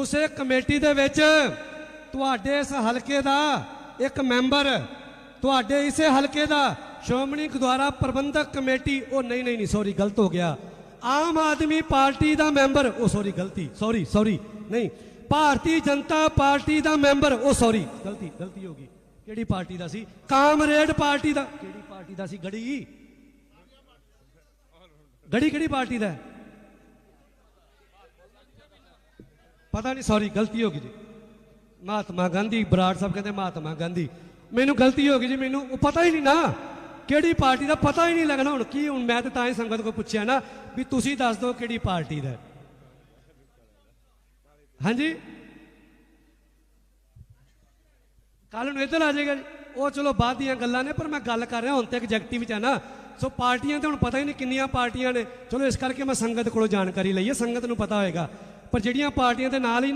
ਉਸੇ ਕਮੇਟੀ ਦੇ ਵਿੱਚ ਤੁਹਾਡੇ ਇਸ ਹਲਕੇ ਦਾ ਇੱਕ ਮੈਂਬਰ, ਤੁਹਾਡੇ ਇਸੇ ਹਲਕੇ ਦਾ ਸ਼੍ਰੋਮਣੀ ਗੁਰਦੁਆਰਾ ਪ੍ਰਬੰਧਕ ਕਮੇਟੀ, ਉਹ ਨਹੀਂ ਨਹੀਂ ਨਹੀਂ ਸੌਰੀ ਗਲਤ ਹੋ ਗਿਆ। ਆਮ ਆਦਮੀ ਪਾਰਟੀ ਦਾ ਮੈਂਬਰ, ਉਹ ਸੌਰੀ ਗਲਤੀ ਸੌਰੀ ਸੌਰੀ ਨਹੀਂ। ਭਾਰਤੀ ਜਨਤਾ ਪਾਰਟੀ ਦਾ ਮੈਂਬਰ, ਉਹ ਸੌਰੀ ਗਲਤੀ ਗਲਤੀ ਹੋ ਗਈ। ਕਿਹੜੀ ਪਾਰਟੀ ਦਾ ਸੀ? ਕਾਮਰੇਡ ਪਾਰਟੀ ਦਾ। ਕਿਹੜੀ ਪਾਰਟੀ ਦਾ ਸੀ? ਗੜੀ? ਗੜੀ ਕਿਹੜੀ ਪਾਰਟੀ ਦਾ ਪਤਾ ਨਹੀਂ ਸੌਰੀ ਗਲਤੀ ਹੋ ਗਈ ਜੀ। ਮਹਾਤਮਾ ਗਾਂਧੀ, ਬਰਾੜ ਸਾਹਿਬ ਕਹਿੰਦੇ ਮਹਾਤਮਾ ਗਾਂਧੀ। ਮੈਨੂੰ ਗਲਤੀ ਹੋ ਗਈ ਜੀ, ਮੈਨੂੰ ਉਹ ਪਤਾ ਹੀ ਨਹੀਂ ਨਾ। ਕਿਹੜੀ ਪਾਰਟੀ ਦਾ ਪਤਾ ਹੀ ਨਹੀਂ ਲੱਗਣਾ ਹੁਣ। ਕੀ ਹੁਣ ਮੈਂ ਤੇ ਤਾਂ ਹੀ ਸੰਗਤ ਕੋ ਪੁੱਛਿਆ ਨਾ ਵੀ ਤੁਸੀਂ ਦੱਸ ਦਿਓ ਕਿਹੜੀ ਪਾਰਟੀ ਦਾ। ਹਾਂਜੀ? ਕੱਲ ਨੂੰ ਇੱਧਰ ਆ ਜਾਏਗਾ ਜੀ। ਉਹ ਚਲੋ ਬਾਅਦ ਦੀਆਂ ਗੱਲਾਂ ਨੇ, ਪਰ ਮੈਂ ਗੱਲ ਕਰ ਰਿਹਾ, ਹੁਣ ਤੇ ਐਗਜੈਕਟਿਵ ਚ ਹੈ ਨਾ। ਸੋ ਪਾਰਟੀਆਂ ਤੇ ਹੁਣ ਪਤਾ ਹੀ ਨਹੀਂ ਕਿੰਨੀਆਂ ਪਾਰਟੀਆਂ ਨੇ। ਚਲੋ ਇਸ ਕਰਕੇ ਮੈਂ ਸੰਗਤ ਕੋਲੋਂ ਜਾਣਕਾਰੀ ਲਈ ਹੈ, ਸੰਗਤ ਨੂੰ ਪਤਾ ਹੋਏਗਾ। ਪਰ ਜਿਹੜੀਆਂ ਪਾਰਟੀਆਂ ਦੇ ਨਾਲ ਹੀ